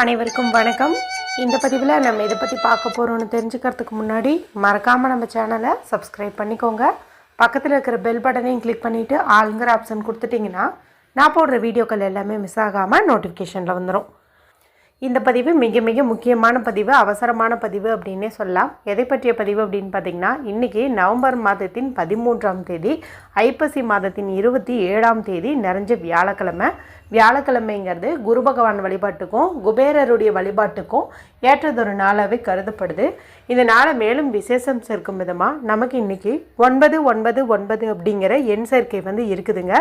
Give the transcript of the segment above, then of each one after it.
அனைவருக்கும் வணக்கம். இந்த பதிவில் நம்ம இதை பற்றி பார்க்க போகிறோம்னு தெரிஞ்சுக்கிறதுக்கு முன்னாடி மறக்காமல் நம்ம சேனலை சப்ஸ்கிரைப் பண்ணிக்கோங்க. பக்கத்தில் இருக்கிற பெல் பட்டனையும் கிளிக் பண்ணிவிட்டு ஆளுங்கிற ஆப்ஷன் கொடுத்துட்டிங்கன்னா நான் போடுற வீடியோக்கள் எல்லாமே மிஸ் ஆகாமல் நோட்டிஃபிகேஷனில் வந்துடும் இந்த பதிவு மிக மிக முக்கியமான பதிவு அவசரமான பதிவு அப்படின்னே சொல்லலாம். எதை பற்றிய பதிவு அப்படின்னு பார்த்தீங்கன்னா இன்றைக்கி நவம்பர் மாதத்தின் பதிமூன்றாம் தேதி ஐப்பசி மாதத்தின் இருபத்தி ஏழாம் தேதி நிறைஞ்ச வியாழக்கிழமை வியாழக்கிழமைங்கிறது குரு பகவான் வழிபாட்டுக்கும் குபேரருடைய வழிபாட்டுக்கும் ஏற்றதொரு நாளாகவே கருதப்படுது. இந்த நாளை மேலும் விசேஷம் சேர்க்கும் விதமாக நமக்கு இன்றைக்கி ஒன்பது ஒன்பது ஒன்பது அப்படிங்கிற எண் சேர்க்கை வந்து இருக்குதுங்க.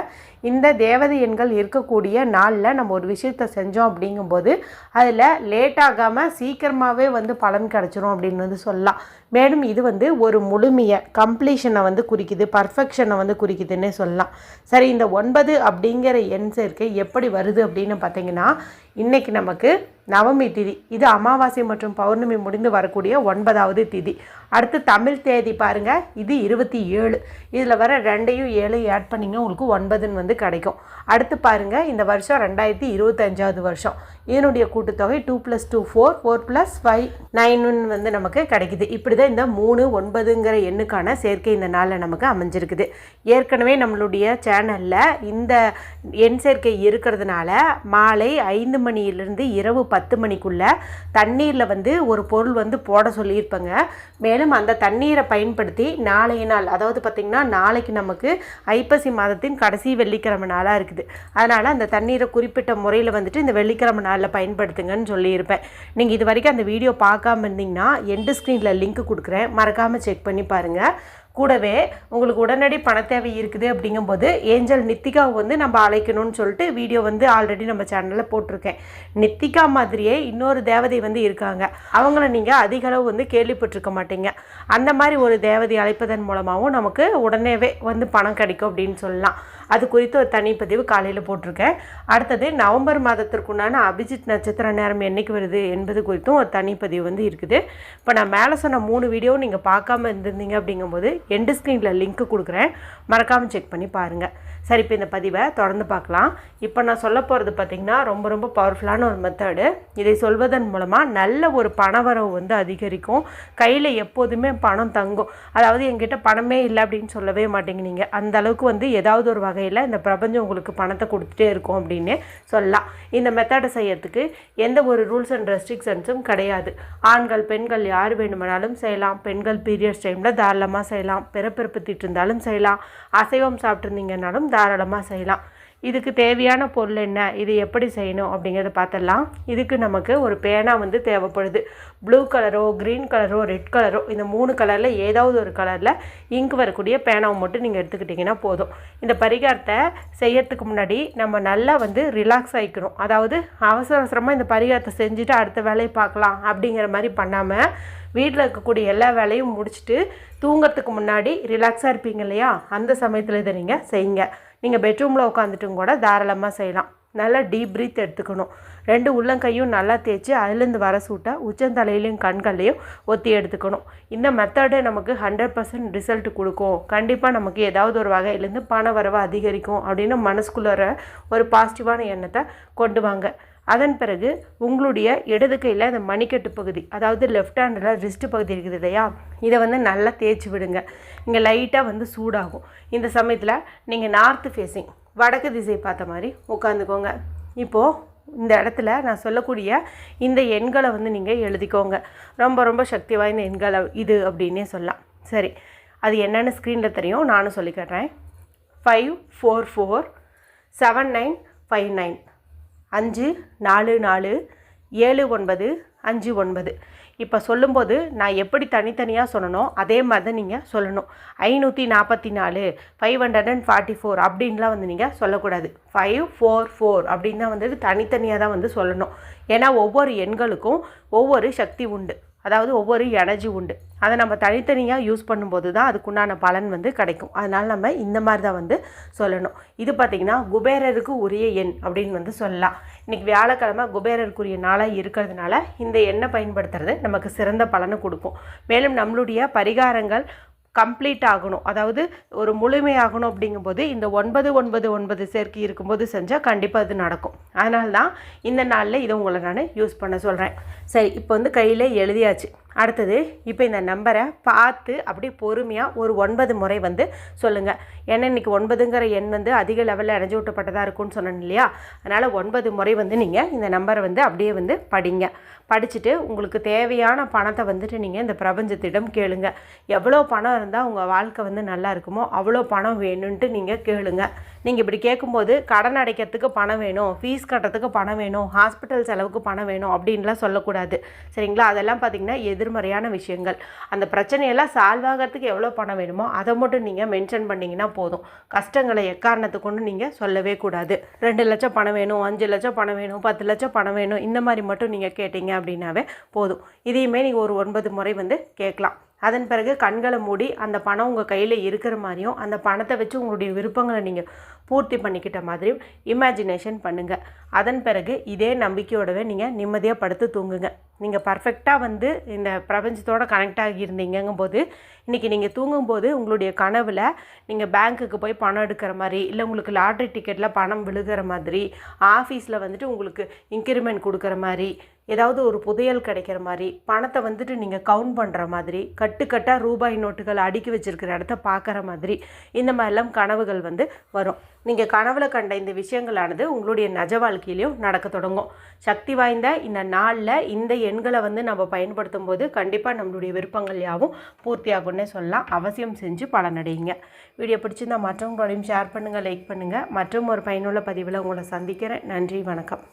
இந்த தேவதை எண்கள் இருக்கக்கூடிய நாளில் நம்ம ஒரு விஷயத்தை செஞ்சோம் அப்படிங்கும்போது அதில் லேட் ஆகாமல் சீக்கிரமாகவே வந்து பலன் கிடச்சிரும் அப்படின்னு வந்து சொல்லலாம். மேலும் இது வந்து ஒரு முழுமையை கம்ப்ளீஷனை வந்து குறிக்குது பர்ஃபெக்ஷனை வந்து குறிக்குதுன்னே சொல்லலாம். சரி இந்த ஒன்பது அப்படிங்கிற எண் சேர்க்கை எப்படி வருது அப்படின்னு பார்த்தீங்கன்னா இன்றைக்கி நமக்கு நவமி திதி. இது அமாவாசை மற்றும் பௌர்ணமி முடிந்து வரக்கூடிய ஒன்பதாவது திதி. அடுத்து தமிழ் தேதி பாருங்கள் இது இருபத்தி ஏழு. இதில் வர ரெண்டையும் ஏழையும் ஆட் பண்ணிங்க உங்களுக்கு ஒன்பதுன்னு வந்து கிடைக்கும். அடுத்து பாருங்கள் இந்த வருஷம் ரெண்டாயிரத்தி இருபத்தஞ்சாவது வருஷம். இதனுடைய கூட்டுத்தொகை two plus two four four plus five நைனுன்னு வந்து நமக்கு கிடைக்குது. இப்படி தான் இந்த மூணு ஒன்பதுங்கிற எண்ணுக்கான சேர்க்கை இந்த நாளில் நமக்கு அமைஞ்சிருக்குது. ஏற்கனவே நம்மளுடைய சேனலில் இந்த எண் சேர்க்கை இருக்கிறதுனால மாலை ஐந்து மணியிலிருந்து இரவு பத்து மணிக்குள்ளே தண்ணீரில் வந்து ஒரு பொருள் வந்து போட சொல்லியிருப்பேங்க. மேலும் அந்த தண்ணீரை பயன்படுத்தி நாளைய நாள் அதாவது பார்த்திங்கன்னா நாளைக்கு நமக்கு ஐப்பசி மாதத்தின் கடைசி வெள்ளிக்கிழமை நாளாக இருக்குது. அதனால் அந்த தண்ணீரை குறிப்பிட்ட முறையில் வந்துட்டு இந்த வெள்ளிக்கிழமை நாளில் பயன்படுத்துங்கன்னு சொல்லியிருப்பேன். நீங்கள் இது வரைக்கும் அந்த வீடியோ பார்க்காம இருந்தீங்கன்னா எண்டு ஸ்க்ரீனில் லிங்க் கொடுக்குறேன். மறக்காமல் செக் பண்ணி பாருங்கள் கூடவே உங்களுக்கு உடனடி பண தேவை இருக்குது அப்படிங்கும்போது ஏஞ்சல் நித்திகாவை வந்து நம்ம அழைக்கணும்னு சொல்லிட்டு வீடியோ வந்து ஆல்ரெடி நம்ம சேனலில் போட்டிருக்கேன். நித்திகா மாதிரியே இன்னொரு தேவதை வந்து இருக்காங்க. அவங்கள நீங்கள் அதிக அளவு வந்து கேள்விப்பட்டிருக்க மாட்டீங்க. அந்த மாதிரி ஒரு தேவதை அழைப்பதன் மூலமாகவும் நமக்கு உடனேவே வந்து பணம் கிடைக்கும் அப்படின்னு சொல்லலாம். அது குறித்து ஒரு தனிப்பதிவு காலையில் போட்டிருக்கேன். அடுத்தது நவம்பர் மாதத்திற்குண்டான அபிஜித் நட்சத்திர நேரம் என்னைக்கு வருது என்பது குறித்தும் ஒரு தனிப்பதிவு வந்து இருக்குது. இப்போ நான் மேலே சொன்ன மூணு வீடியோ நீங்கள் பார்க்காம இருந்திருந்தீங்க அப்படிங்கும்போது எண்டு ஸ்க்ரீனில் லிங்க்கு கொடுக்குறேன். மறக்காமல் செக் பண்ணி பாருங்கள் சரி இப்போ இந்த பதிவை தொடர்ந்து பார்க்கலாம். இப்போ நான் சொல்ல போகிறது பார்த்திங்கன்னா ரொம்ப ரொம்ப பவர்ஃபுல்லான ஒரு மெத்தடு இதை சொல்வதன் மூலமாக நல்ல ஒரு பணவரவு வந்து அதிகரிக்கும். கையில் எப்போதுமே பணம் தங்கும். அதாவது எங்கிட்ட பணமே இல்லை அப்படின்னு சொல்லவே மாட்டீங்க அந்த அளவுக்கு வந்து ஏதாவது ஒரு வகை வகையில் இந்த பிரபஞ்சம் உங்களுக்கு பணத்தை கொடுத்துட்டே இருக்கும் அப்படின்னு சொல்லலாம். இந்த மெத்தடை செய்யறதுக்கு எந்த ஒரு ரூல்ஸ் அண்ட் ரெஸ்ட்ரிக்ஷன்ஸும் கிடையாது. ஆண்கள் பெண்கள் யார் வேணுமானாலும் செய்யலாம். பெண்கள் பீரியட்ஸ் டைமில் தாராளமாக செய்யலாம். பிறப்பிறப்பு திட்டு இருந்தாலும் செய்யலாம். அசைவம் சாப்பிட்ருந்தீங்கன்னாலும் தாராளமாக செய்யலாம். இதுக்கு தேவையான பொருள் என்ன? இது எப்படி செய்யணும்? அப்படிங்கிறத பார்த்துடலாம். இதுக்கு நமக்கு ஒரு பேனா வந்து தேவைப்படுது. ப்ளூ கலரோ க்ரீன் கலரோ ரெட் கலரோ இந்த மூணு கலரில் ஏதாவது ஒரு கலரில் இங்க் வரக்கூடிய பேனாவை மட்டும் நீங்கள் எடுத்துக்கிட்டிங்கன்னா போதும். இந்த பரிகாரத்தை செய்யறதுக்கு முன்னாடி நம்ம நல்லா வந்து ரிலாக்ஸ் ஆகிக்கணும் அதாவது அவசர அவசரமாக இந்த பரிகாரத்தை செஞ்சுட்டு அடுத்த வேலையை பார்க்கலாம் அப்படிங்கிற மாதிரி பண்ணாமல் வீட்டில் இருக்கக்கூடிய எல்லா வேலையும் முடிச்சுட்டு தூங்கிறதுக்கு முன்னாடி ரிலாக்ஸாக இருப்பீங்க இல்லையா? அந்த சமயத்தில் இதை நீங்கள் செய்யுங்க. நீங்கள் பெட்ரூமில் உட்காந்துட்டும் கூட தாராளமாக செய்யலாம். நல்லா டீப் ப்ரீத் எடுத்துக்கணும். ரெண்டு உள்ளங்கையும் நல்லா தேய்ச்சி அதுலேருந்து வர சூட்டை உச்சந்தலையிலையும் கண்கள்லையும் ஒத்தி எடுத்துக்கணும். இந்த மெத்தடு நமக்கு ஹண்ட்ரட் பர்சன்ட் ரிசல்ட் கொடுக்கும். கண்டிப்பாக நமக்கு ஏதாவது ஒரு வகையிலேருந்து பண வரவை அதிகரிக்கும் அப்படின்னு மனசுக்குள்ளே ஒரு பாசிட்டிவான எண்ணத்தை கொண்டு வாங்க. அதன் பிறகு உங்களுடைய இடது கையில் அந்த மணிக்கட்டு பகுதி அதாவது லெஃப்ட் ஹேண்டில் ரிஸ்ட் பகுதி இருக்குது இல்லையா? இதை வந்து நல்லா தேய்ச்சி விடுங்க. இங்கே லைட்டாக வந்து சூடாகும். இந்த சமயத்தில் நீங்கள் நார்த்து ஃபேஸிங் வடக்கு திசை பார்த்த மாதிரி உட்காந்துக்கோங்க இப்போது இந்த இடத்துல நான் சொல்லக்கூடிய இந்த எண்களை வந்து நீங்கள் எழுதிக்கோங்க. ரொம்ப ரொம்ப சக்தி வாய்ந்த எண்களை இது அப்படின்னே சொல்லலாம். சரி அது என்னென்னு ஸ்க்ரீனில் தெரியும். நானும் சொல்லிக்கிறேன் five four four seven nine five nine அஞ்சு நாலு நாலு ஏழு ஒன்பது அஞ்சு ஒன்பது. இப்போ சொல்லும்போது நான் எப்படி தனித்தனியாக சொல்லணும்? அதே மாதிரி தான் நீங்கள் சொல்லணும். ஐநூற்றி நாற்பத்தி நாலு five hundred and forty four அப்படின்லாம் வந்து நீங்கள் சொல்லக்கூடாது. ஃபைவ் ஃபோர் ஃபோர் அப்படின்னு தான் வந்துட்டு தனித்தனியாக தான் வந்து சொல்லணும். ஏன்னா ஒவ்வொரு எண்களுக்கும் ஒவ்வொரு சக்தி உண்டு. அதாவது ஒவ்வொரு எனர்ஜி உண்டு. அதை நம்ம தனித்தனியாக யூஸ் பண்ணும்போது தான் அதுக்குண்டான பலன் வந்து கிடைக்கும். அதனால் நம்ம இந்த மாதிரி தான் வந்து சொல்லணும். இது பார்த்திங்கன்னா குபேரருக்கு உரிய எண் அப்படின்னு வந்து சொல்லலாம். இன்றைக்கி வியாழக்கிழமை குபேரருக்குரிய நாளாக இருக்கிறதுனால இந்த எண்ணை பயன்படுத்துறது நமக்கு சிறந்த பலனை கொடுக்கும். மேலும் நம்மளுடைய பரிகாரங்கள் கம்ப்ளீட் ஆகணும். அதாவது ஒரு முழுமையாகணும் அப்படிங்கும்போது இந்த ஒன்பது ஒன்பது ஒன்பது சேர்க்கை இருக்கும்போது செஞ்சால் கண்டிப்பாக அது நடக்கும். அதனால தான் இந்த நாளில் இதை உங்களை நான் யூஸ் பண்ண சொல்கிறேன் சரி இப்போ வந்து கையில் எழுதியாச்சு. அடுத்தது இப்போ இந்த நம்பரை பார்த்து அப்படியே பொறுமையாக ஒரு ஒன்பது முறை வந்து சொல்லுங்கள் ஏன்னா இன்றைக்கி ஒன்பதுங்கிற எண் வந்து அதிக லெவலில் இணைஞ்சு விட்டப்பட்டதாக இருக்கும்னு சொன்னேன் இல்லையா? அதனால் ஒன்பது முறை வந்து நீங்கள் இந்த நம்பரை வந்து அப்படியே வந்து படிங்க. படிச்சுட்டு உங்களுக்கு தேவையான பணத்தை வந்துட்டு நீங்கள் இந்த பிரபஞ்சத்திடம் கேளுங்க. எவ்வளோ பணம் இருந்தால் உங்கள் வாழ்க்கை வந்து நல்லா இருக்குமோ அவ்வளோ பணம் வேணும்ன்ட்டு நீங்கள் கேளுங்க. நீங்கள் இப்படி கேட்கும்போது கடன் அடைக்கிறதுக்கு பணம் வேணும் ஃபீஸ் கட்டுறதுக்கு பணம் வேணும் ஹாஸ்பிட்டல் செலவுக்கு பணம் வேணும் அப்படின்லாம் சொல்லக்கூடாது. சரிங்களா? அதெல்லாம் பார்த்திங்கன்னா எதிர்மறையான விஷயங்கள். அந்த பிரச்சனையெல்லாம் சால்வ் ஆகிறதுக்கு எவ்வளோ பணம் வேணுமோ அதை மட்டும் நீங்கள் மென்ஷன் பண்ணிங்கன்னா போதும். கஷ்டங்களை எக்காரணத்தை கொண்டு நீங்கள் சொல்லவே கூடாது. ரெண்டு லட்சம் பணம் வேணும் அஞ்சு லட்சம் பணம் வேணும் பத்து லட்சம் பணம் வேணும் இந்த மாதிரி மட்டும் நீங்கள் கேட்டீங்க அப்படின்னாவே போதும். இதையுமே நீங்கள் ஒரு ஒன்பது முறை வந்து கேட்கலாம். அதன் பிறகு கண்களை மூடி அந்த பணம் உங்கள் கையில் இருக்கிற மாதிரியும் அந்த பணத்தை வச்சு உங்களுடைய விருப்பங்களை நீங்கள் பூர்த்தி பண்ணிக்கிட்ட மாதிரியும் இமேஜினேஷன் பண்ணுங்கள் அதன் பிறகு இதே நம்பிக்கையோடவே நீங்கள் நிம்மதியாக படுத்து தூங்குங்க. நீங்கள் பர்ஃபெக்டாக வந்து இந்த பிரபஞ்சத்தோட கனெக்ட் ஆகியிருந்தீங்கும் போது இன்றைக்கி நீங்கள் தூங்கும்போது உங்களுடைய கனவில் நீங்கள் பேங்க்குக்கு போய் பணம் எடுக்கிற மாதிரி இல்லை உங்களுக்கு லாட்ரி டிக்கெட்டில் பணம் விழுகிற மாதிரி ஆஃபீஸில் வந்துட்டு உங்களுக்கு இன்க்ரிமெண்ட் கொடுக்குற மாதிரி ஏதாவது ஒரு புதையல் கிடைக்கிற மாதிரி பணத்தை வந்துட்டு நீங்கள் கவுண்ட் பண்ணுற மாதிரி கட்டுக்கட்டாக ரூபாய் நோட்டுகள் அடுக்கி வச்சுருக்கிற இடத்த பார்க்குற மாதிரி இந்த மாதிரிலாம் கனவுகள் வந்து வரும். நீங்கள் கனவுல கண்ட இந்த விஷயங்களானது உங்களுடைய நஜ வாழ்க்கையிலையும் நடக்க தொடங்கும். சக்தி வாய்ந்த இந்த நாளில் இந்த எண்களை வந்து நம்ம பயன்படுத்தும் போது கண்டிப்பாக நம்மளுடைய விருப்பங்கள் யாவும் பூர்த்தியாகும்னே சொல்லலாம். அவசியம் செஞ்சு பலனடையுங்க. வீடியோ பிடிச்சிருந்தா மற்றவங்களோடையும் ஷேர் பண்ணுங்கள் லைக் பண்ணுங்கள் மற்றும் ஒரு பயனுள்ள பதிவில் உங்களை சந்திக்கிறேன். நன்றி வணக்கம்.